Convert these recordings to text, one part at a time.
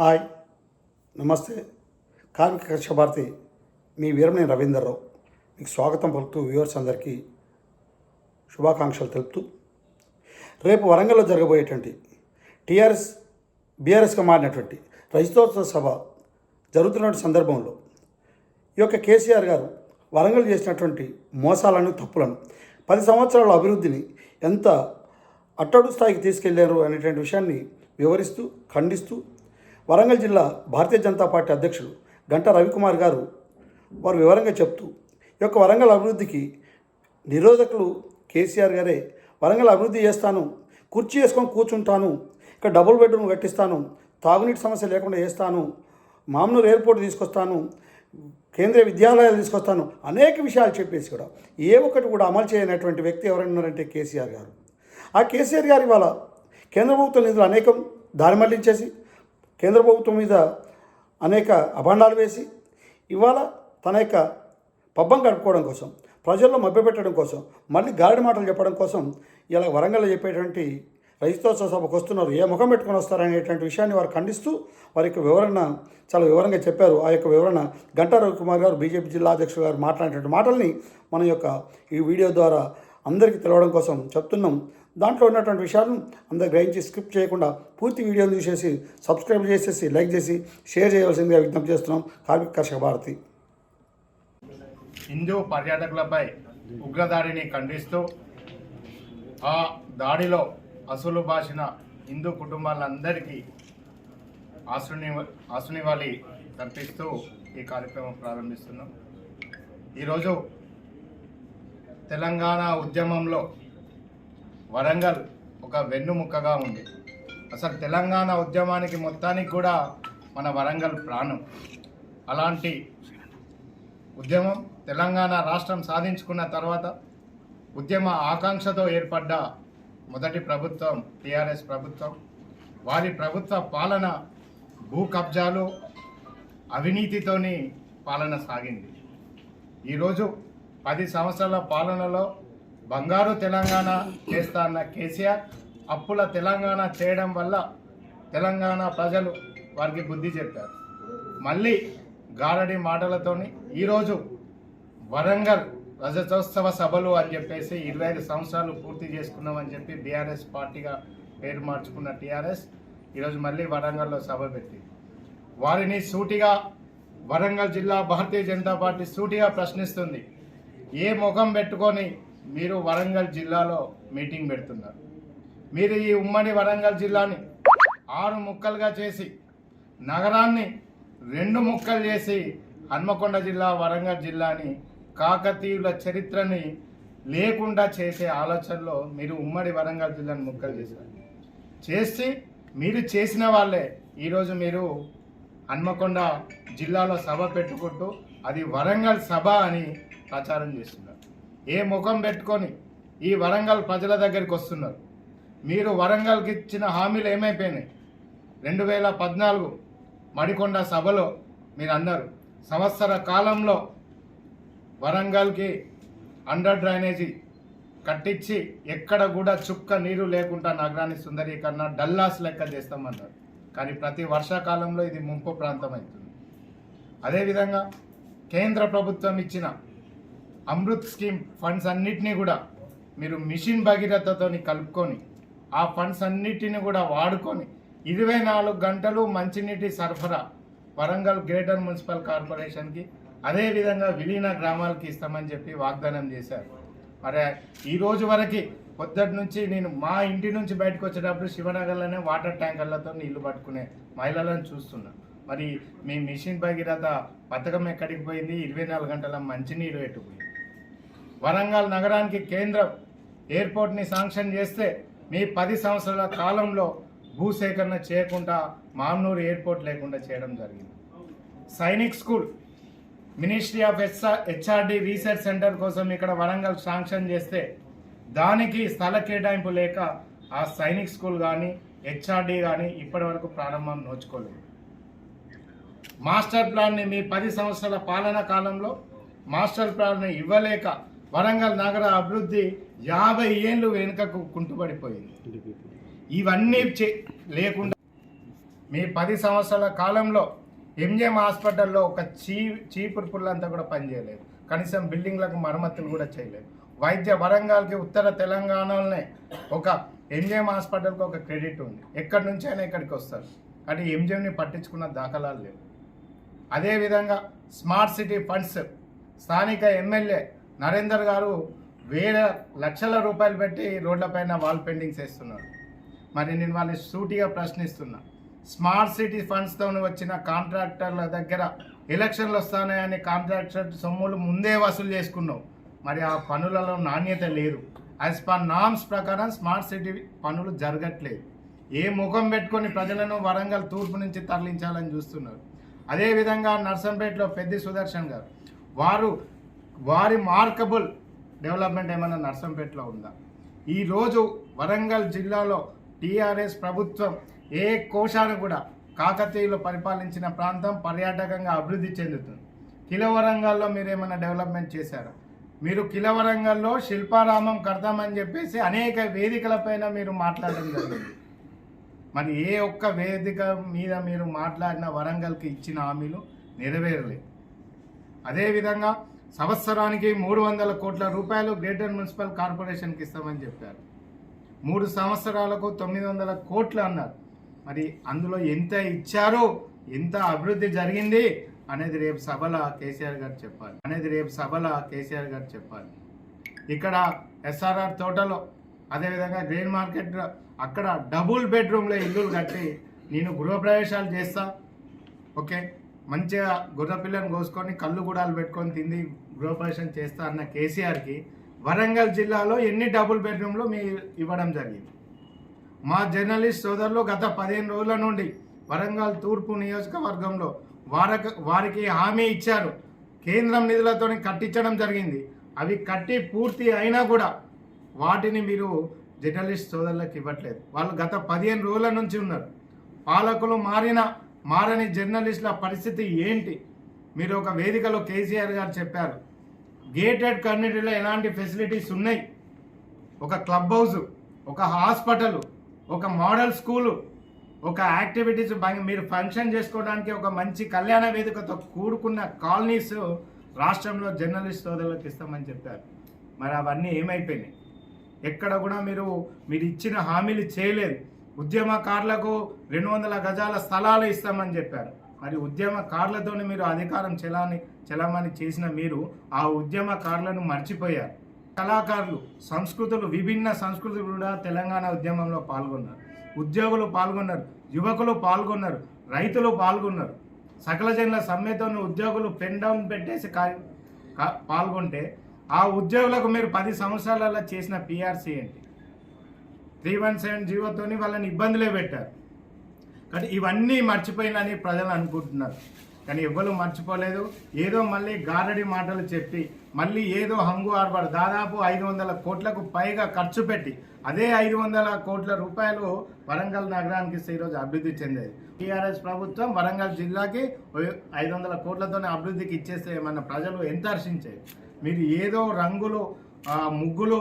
Hi నమస్తే. కార్మిక కక్ష భారతి మీ వీరమణి రవీందర్రావు. మీకు స్వాగతం పలుకుతూ వ్యూవర్స్ అందరికీ శుభాకాంక్షలు తెలుపుతూ రేపు వరంగల్లో జరగబోయేటువంటి టీఆర్ఎస్ బీఆర్ఎస్గా మారినటువంటి రజతోత్సవ సభ జరుగుతున్న సందర్భంలో ఈ యొక్క కేసీఆర్ గారు వరంగల్ చేసినటువంటి మోసాలను తప్పులను పది సంవత్సరాల అభివృద్ధిని ఎంత అట్టడు స్థాయికి తీసుకెళ్ళారు అనేటువంటి విషయాన్ని వివరిస్తూ ఖండిస్తూ వరంగల్ జిల్లా భారతీయ జనతా పార్టీ అధ్యక్షుడు గంట రవికుమార్ గారు వారు వివరంగా చెప్తూ ఈ యొక్క వరంగల్ అభివృద్ధికి నిరోధకులు కేసీఆర్ గారే వరంగల్ అభివృద్ధి చేస్తాను కుర్చీ వేసుకొని కూర్చుంటాను ఇక్కడ డబుల్ బెడ్రూమ్ కట్టిస్తాను తాగునీటి సమస్య లేకుండా చేస్తాను మామూలు ఎయిర్పోర్ట్ తీసుకొస్తాను కేంద్రీయ విద్యాలయాలు తీసుకొస్తాను అనేక విషయాలు చెప్పేసి కూడా ఏ ఒక్కటి కూడా అమలు చేయనటువంటి వ్యక్తి ఎవరన్నారంటే కేసీఆర్ గారు. ఆ కేసీఆర్ గారి ఇవాళ కేంద్ర ప్రభుత్వ నిధులు అనేకం దారి మళ్ళించేసి కేంద్ర ప్రభుత్వం మీద అనేక అభాండాలు వేసి ఇవాళ తన యొక్క పబ్బం గడుపుకోవడం కోసం ప్రజల్లో మభ్యపెట్టడం కోసం మళ్ళీ గాడి మాటలు చెప్పడం కోసం ఇలా వరంగల్లో చెప్పేటువంటి రైతోత్సవ సభకు వస్తున్నారు. ఏ ముఖం పెట్టుకొని వస్తారనేటువంటి విషయాన్ని వారు ఖండిస్తూ వారి యొక్క వివరణ చాలా వివరంగా చెప్పారు. ఆ యొక్క వివరణ గంటా రవికుమార్ గారు బీజేపీ జిల్లా అధ్యక్షుడు గారు మాట్లాడినటువంటి మాటల్ని మన యొక్క ఈ వీడియో ద్వారా అందరికీ తెలవడం కోసం చెప్తున్నాం. దాంట్లో ఉన్నటువంటి విషయాలను అందరు గ్రహించి స్కిప్ చేయకుండా పూర్తి వీడియోలు చూసేసి సబ్స్క్రైబ్ చేసేసి లైక్ చేసి షేర్ చేయవలసిందిగా విజ్ఞప్తి చేస్తున్నాం. కార్మిక కర్షక భారతి. హిందూ పర్యాటకులపై ఉగ్రదాడిని ఖండిస్తూ ఆ దాడిలో అసలు బాసిన హిందూ కుటుంబాలందరికీ ఆశ్రుని ఆశ్రునివాలి కల్పిస్తూ ఈ కార్యక్రమం ప్రారంభిస్తున్నాం. ఈరోజు తెలంగాణ ఉద్యమంలో వరంగల్ ఒక వెన్నుముక్కగా ఉంది. అసలు తెలంగాణ ఉద్యమానికి మొత్తానికి కూడా మన వరంగల్ ప్రాణం. అలాంటి ఉద్యమం తెలంగాణ రాష్ట్రం సాధించుకున్న తర్వాత ఉద్యమ ఆకాంక్షతో ఏర్పడ్డ మొదటి ప్రభుత్వం టీఆర్ఎస్ ప్రభుత్వం. వారి ప్రభుత్వ పాలన భూ కబ్జాలు అవినీతితోని పాలన సాగింది. ఈరోజు పది సంవత్సరాల పాలనలో బంగారు తెలంగాణ చేస్తా అన్న కేసీఆర్ అప్పుల తెలంగాణ చేయడం వల్ల తెలంగాణ ప్రజలు వారికి బుద్ధి చెప్పారు. మళ్ళీ గారడి మాటలతోని ఈరోజు వరంగల్ రజతోత్సవ సభలు అని చెప్పేసి ఇరవై ఐదు సంవత్సరాలు పూర్తి చేసుకున్నామని చెప్పి బీఆర్ఎస్ పార్టీగా పేరు మార్చుకున్న టీఆర్ఎస్ ఈరోజు మళ్ళీ వరంగల్లో సభ పెట్టి వారిని సూటిగా వరంగల్ జిల్లా భారతీయ జనతా పార్టీ సూటిగా ప్రశ్నిస్తుంది. ఏ ముఖం పెట్టుకొని మీరు వరంగల్ జిల్లాలో మీటింగ్ పెడుతున్నారు. మీరు ఈ ఉమ్మడి వరంగల్ జిల్లాని ఆరు ముక్కలుగా చేసి నగరాన్ని రెండు ముక్కలు చేసి హన్మకొండ జిల్లా వరంగల్ జిల్లాని కాకతీయుల చరిత్రని లేకుండా చేసే ఆలోచనలో మీరు ఉమ్మడి వరంగల్ జిల్లాని ముక్కలు చేశారు. చేసి మీరు చేసిన వాళ్ళే ఈరోజు మీరు హన్మకొండ జిల్లాలో సభ పెట్టుకుంటూ అది వరంగల్ సభ అని ప్రచారం చేస్తున్నారు. ఏ ముఖం పెట్టుకొని ఈ వరంగల్ ప్రజల దగ్గరికి వస్తున్నారు. మీరు వరంగల్కి ఇచ్చిన హామీలు ఏమైపోయినాయి? రెండు వేల పద్నాలుగు మడికొండ సభలో మీరు అన్నారు సంవత్సర కాలంలో వరంగల్కి అండర్ డ్రైనేజీ కట్టించి ఎక్కడ కూడా చుక్క నీరు లేకుండా నగరాన్ని సుందరీకరణ డల్లాస్ లెక్క చేస్తామన్నారు. కానీ ప్రతి వర్షాకాలంలో ఇది ముంపు ప్రాంతం అవుతుంది. అదేవిధంగా కేంద్ర ప్రభుత్వం ఇచ్చిన అమృత్ స్కీమ్ ఫండ్స్ అన్నిటినీ కూడా మీరు మిషన్ భగీరథతోని కలుపుకొని ఆ ఫండ్స్ అన్నిటిని కూడా వాడుకొని ఇరవై నాలుగు గంటలు మంచినీటి సరఫరా వరంగల్ గ్రేటర్ మున్సిపల్ కార్పొరేషన్కి అదేవిధంగా విలీన గ్రామాలకి ఇస్తామని చెప్పి వాగ్దానం చేశారు. మరి ఈ రోజు వరకు పొద్దుటి నుంచి నేను మా ఇంటి నుంచి బయటకు వచ్చేటప్పుడు శివనగర్లోనే వాటర్ ట్యాంకర్లతో నీళ్ళు పట్టుకునే మహిళలను చూస్తున్నా. మరి మీ మిషన్ భగీరథ పథకం ఎక్కడికి పోయింది? ఇరవై నాలుగు గంటల మంచినీరు పెట్టుకుంది వరంగల్ నగరానికి కేంద్రం ఎయిర్పోర్ట్ని శాంక్షన్ చేస్తే మీ పది సంవత్సరాల కాలంలో భూసేకరణ చేయకుండా మామ్నూరు ఎయిర్పోర్ట్ లేకుండా చేయడం జరిగింది. Sainik school ministry of HRD research centre కోసం ఇక్కడ వరంగల్ శాంక్షన్ చేస్తే దానికి స్థల కేటాయింపు లేక ఆ సైనిక్ స్కూల్ కానీ హెచ్ఆర్డి కానీ ఇప్పటి వరకు ప్రారంభం నోచుకోలేదు. మాస్టర్ ప్లాన్ని మీ పది సంవత్సరాల పాలన కాలంలో మాస్టర్ ప్లాన్ని ఇవ్వలేక వరంగల్ నగర అభివృద్ధి యాభై ఏళ్ళు వెనుకకు కుంటుపడిపోయింది ఇవన్నీ చే లేకుండా మీ పది సంవత్సరాల కాలంలో ఎంజిఎం హాస్పిటల్లో ఒక చీ చీపురు పుల్లంతా కూడా పనిచేయలేదు. కనీసం బిల్డింగ్లకు మరమ్మతులు కూడా చేయలేదు. వైద్య వరంగల్కి ఉత్తర తెలంగాణలోనే ఒక ఎంజిఎం హాస్పిటల్కి ఒక క్రెడిట్ ఉంది. ఎక్కడి నుంచి అయినా ఇక్కడికి వస్తారు. కానీ ఎంజిఎంని పట్టించుకున్న దాఖలాలు లేవు. అదేవిధంగా స్మార్ట్ సిటీ ఫండ్స్ స్థానిక ఎమ్మెల్యే నరేందర్ గారు వేల లక్షల రూపాయలు పెట్టి రోడ్లపైన వాల్ పెయింటింగ్స్ వేస్తున్నారు. మరి నేను వాళ్ళని సూటిగా ప్రశ్నిస్తున్నా. స్మార్ట్ సిటీ ఫండ్స్తో వచ్చిన కాంట్రాక్టర్ల దగ్గర ఎలక్షన్లు వస్తాయని కాంట్రాక్టర్ సొమ్ములు ముందే వసూలు చేసుకున్నావు. మరి ఆ పనులలో నాణ్యత లేదు. యాజ్ పర్ నామ్స్ ప్రకారం స్మార్ట్ సిటీ పనులు జరగట్లేదు. ఏ ముఖం పెట్టుకొని ప్రజలను వరంగల్ తూర్పు నుంచి తరలించాలని చూస్తున్నారు. అదేవిధంగా నర్సంపేటలో పెద్ది సుదర్శన్ గారు. వారు వారి మార్కబుల్ డెవలప్మెంట్ ఏమైనా నర్సంపేటలో ఉందా? ఈరోజు వరంగల్ జిల్లాలో టీఆర్ఎస్ ప్రభుత్వం ఏ కోశాను కూడా కాకతీయులు పరిపాలించిన ప్రాంతం పర్యాటకంగా అభివృద్ధి చెందుతుంది. కిల వరంగల్లో మీరు ఏమైనా డెవలప్మెంట్ చేశారా? మీరు కిలవరంగల్లో శిల్పారామం కడతామని చెప్పేసి అనేక వేదికలపైన మీరు మాట్లాడడం జరిగింది. మరి ఏ ఒక్క వేదిక మీద మీరు మాట్లాడిన వరంగల్కి ఇచ్చిన హామీలు నెరవేరలేదు. అదేవిధంగా సంవత్సరానికి మూడు వందల కోట్ల రూపాయలు గ్రేటర్ మున్సిపల్ కార్పొరేషన్కి ఇస్తామని చెప్పారు. మూడు సంవత్సరాలకు తొమ్మిది వందల కోట్లు అన్నారు. మరి అందులో ఎంత ఇచ్చారో? ఎంత అభివృద్ధి జరిగింది? అనేది రేపు సభల కేసీఆర్ గారు చెప్పాలి. అనేది రేపు సభల కేసీఆర్ గారు చెప్పాలి. ఇక్కడ ఎస్ఆర్ఆర్ తోటలో అదేవిధంగా గ్రెయిన్ మార్కెట్ అక్కడ డబుల్ బెడ్రూమ్లో ఇల్లులు కట్టి నేను గృహప్రవేశాలు చేస్తా. ఓకే? మంచిగా గుర్రపిల్లని కోసుకొని కళ్ళు గుడాలు పెట్టుకొని తింది గృహప్రవేశం చేస్తా అన్న కేసీఆర్కి వరంగల్ జిల్లాలో ఎన్ని డబుల్ బెడ్రూమ్లు మీ ఇవ్వడం జరిగింది? మా జర్నలిస్ట్ సోదరులు గత పదిహేను రోజుల నుండి వరంగల్ తూర్పు నియోజకవర్గంలో వారక వారికి హామీ ఇచ్చారు. కేంద్రం నిధులతో కట్టించడం జరిగింది. అవి కట్టి పూర్తి అయినా కూడా వాటిని మీరు జర్నలిస్ట్ సోదరులకు ఇవ్వట్లేదు. వాళ్ళు గత పదిహేను రోజుల నుంచి ఉన్నారు. పాలకులు మారిన మారని జర్నలిస్టుల పరిస్థితి ఏంటి? మీరు ఒక వేదికలో కేసీఆర్ గారు చెప్పారు గేటెడ్ కమ్యూనిటీలో ఎలాంటి ఫెసిలిటీస్ ఉన్నాయి? ఒక క్లబ్ హౌస్ ఒక హాస్పిటల్ ఒక మోడల్ స్కూలు ఒక యాక్టివిటీస్ మీరు ఫంక్షన్ చేసుకోవడానికి ఒక మంచి కళ్యాణ వేదికతో కూడుకున్న కాలనీస్ రాష్ట్రంలో జర్నలిస్ట్ సోదరులకు ఇస్తామని చెప్పారు. మరి అవన్నీ ఏమైపోయినాయి? ఎక్కడ కూడా మీరు మీరు ఇచ్చిన హామీలు చేయలేదు. ఉద్యమకారులకు రెండు వందల గజాల స్థలాలు ఇస్తామని చెప్పారు. మరి ఉద్యమకారులతోనే మీరు అధికారం చెలాని చెలామణి చేసిన మీరు ఆ ఉద్యమకారులను మర్చిపోయారు. కళాకారులు సంస్కృతులు విభిన్న సంస్కృతులు కూడా తెలంగాణ ఉద్యమంలో పాల్గొన్నారు. ఉద్యోగులు పాల్గొన్నారు యువకులు పాల్గొన్నారు రైతులు పాల్గొన్నారు. సకల జనుల సమ్మెతో ఉద్యోగులు పెన్ డౌన్ పెట్టేసి పాల్గొంటే ఆ ఉద్యోగులకు మీరు పది సంవత్సరాలలో చేసిన పిఆర్సీ ఏంటి? త్రీ వన్ సెవెన్ జీవోతోని వాళ్ళని ఇబ్బందులే పెట్టారు. కానీ ఇవన్నీ మర్చిపోయినని ప్రజలు అనుకుంటున్నారు. కానీ ఎవ్వరు మర్చిపోలేదు. ఏదో మళ్ళీ గారడి మాటలు చెప్పి మళ్ళీ ఏదో హంగు ఆర్బర్ దాదాపు ఐదు వందల కోట్లకు పైగా ఖర్చు పెట్టి అదే ఐదు వందల కోట్ల రూపాయలు వరంగల్ నగరానికి ఇస్తే ఈరోజు అభివృద్ధి చెందేది టీఆర్ఎస్ ప్రభుత్వం వరంగల్ జిల్లాకి ఐదు వందల కోట్లతోనే అభివృద్ధికి ఇచ్చేస్తే మన ప్రజలు ఎంత హర్షించాయి మీరు ఏదో రంగులు ముగ్గులు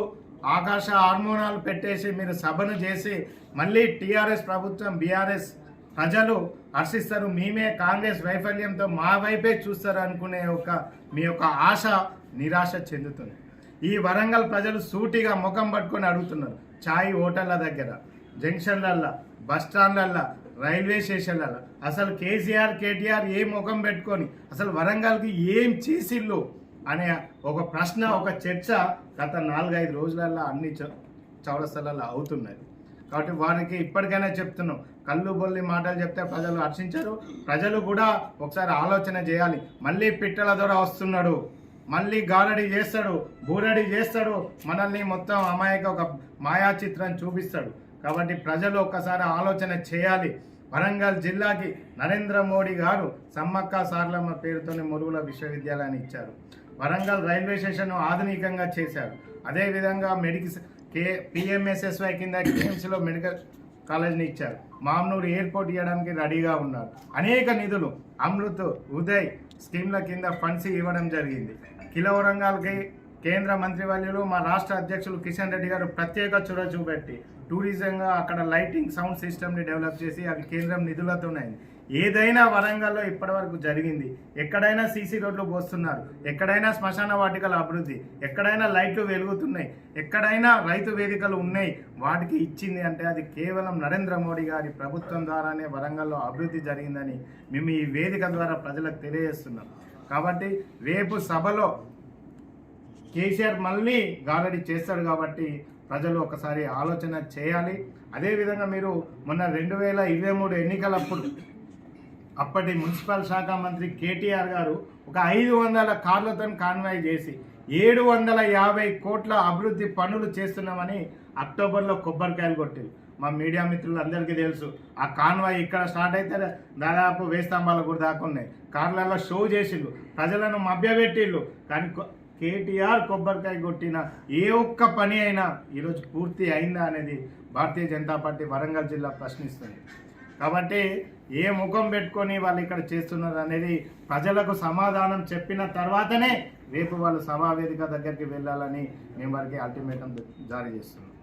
ఆకాశ హార్మోనాలు పెట్టేసి మీరు సభను చేసి మళ్ళీ టీఆర్ఎస్ ప్రభుత్వం బీఆర్ఎస్ ప్రజలు హర్షిస్తారు. మేమే కాంగ్రెస్ వైఫల్యంతో మా వైపే చూస్తారు అనుకునే ఒక మీ యొక్క ఆశ నిరాశ చెందుతుంది. ఈ వరంగల్ ప్రజలు సూటిగా ముఖం పట్టుకొని అడుగుతున్నారు. ఛాయ్ హోటళ్ళ దగ్గర జంక్షన్లల్లో బస్టాండ్లల్లో రైల్వే స్టేషన్లలో అసలు కేసీఆర్ కేటీఆర్ ఏ ముఖం పెట్టుకొని అసలు వరంగల్కి ఏం చేసిళ్ళు? అనే ఒక ప్రశ్న ఒక చర్చ గత నాలుగైదు రోజులలో అన్ని చౌ- చౌరస్తలలో అవుతున్నది కాబట్టి వారికి ఇప్పటికైనా చెప్తున్నాం. కళ్ళు బొల్లి మాటలు చెప్తే ప్రజలు హర్షించరు. ప్రజలు కూడా ఒకసారి ఆలోచన చేయాలి. మళ్ళీ పిట్టల ద్వారా వస్తున్నాడు. మళ్ళీ గారడి చేస్తాడు. బూరడి చేస్తాడు. మనల్ని మొత్తం అమాయక ఒక మాయా చిత్రం చూపిస్తాడు. కాబట్టి ప్రజలు ఒక్కసారి ఆలోచన చేయాలి. వరంగల్ జిల్లాకి నరేంద్ర మోడీ గారు సమ్మక్క సార్లమ్మ పేరుతోనే మురుగుల విశ్వవిద్యాలయాన్ని ఇచ్చారు. వరంగల్ రైల్వే స్టేషన్ ఆధునికంగా చేశారు. అదేవిధంగా మెడికల్ కే పిఎంఎస్ఎస్వై కింద కేఎంసీలో మెడికల్ కాలేజ్ని ఇచ్చారు. మామూలు ఎయిర్పోర్ట్ ఇవ్వడానికి రెడీగా ఉన్నారు. అనేక నిధులు అమృత్ ఉదయ్ స్కీమ్ల కింద ఫండ్స్ ఇవ్వడం జరిగింది. కిలో కేంద్ర మంత్రివర్యులు మా రాష్ట్ర అధ్యక్షులు కిషన్ రెడ్డి గారు ప్రత్యేక చొరవ చూపెట్టి టూరిజంగా అక్కడ లైటింగ్ సౌండ్ సిస్టమ్ని డెవలప్ చేసి అవి కేంద్రం నిధులతో ఉన్నాయి ఏదైనా వరంగల్లో ఇప్పటివరకు జరిగింది. ఎక్కడైనా సీసీ రోడ్లు పోస్తున్నారు. ఎక్కడైనా శ్మశాన వాటికల అభివృద్ధి. ఎక్కడైనా లైట్లు వెలుగుతున్నాయి. ఎక్కడైనా రైతు వేదికలు ఉన్నాయి. వాటికి ఇచ్చింది అంటే అది కేవలం నరేంద్ర మోడీ గారి ప్రభుత్వం ద్వారానే వరంగల్లో అభివృద్ధి జరిగిందని మేము ఈ వేదిక ద్వారా ప్రజలకు తెలియజేస్తున్నాం. కాబట్టి రేపు సభలో కేసీఆర్ మళ్ళీ గారడి చేస్తాడు కాబట్టి ప్రజలు ఒకసారి ఆలోచన చేయాలి. అదేవిధంగా మీరు మొన్న రెండు వేల ఇరవై మూడు ఎన్నికలప్పుడు అప్పటి మున్సిపల్ శాఖ మంత్రి కేటీఆర్ గారు ఒక ఐదు వందల కార్లతో కాన్వాయ్ చేసి ఏడు వందల యాభై కోట్ల అభివృద్ధి పనులు చేస్తున్నామని అక్టోబర్లో కొబ్బరికాయలు కొట్టింది. మా మీడియా మిత్రులందరికీ తెలుసు ఆ కాన్వాయ్ ఇక్కడ స్టార్ట్ అయితే దాదాపు వేస్తంబాల కూడా దాకా ఉన్నాయి. కార్లలో షో చేసిండ్రు ప్రజలను మభ్యపెట్టిళ్ళు కానీ కేటీఆర్ కొబ్బరికాయ కొట్టిన ఏ ఒక్క పని అయినా ఈరోజు పూర్తి అయిందా అనేది భారతీయ జనతా పార్టీ వరంగల్ జిల్లా ప్రశ్నిస్తుంది. కాబట్టి ఏ ముఖం పెట్టుకొని వాళ్ళు ఇక్కడ చేస్తున్నారు అనేది ప్రజలకు సమాధానం చెప్పిన తర్వాతనే రేపు వాళ్ళు సభా వేదిక దగ్గరికి వెళ్ళాలని మేము వారికి అల్టిమేటం జారీ చేస్తున్నాం.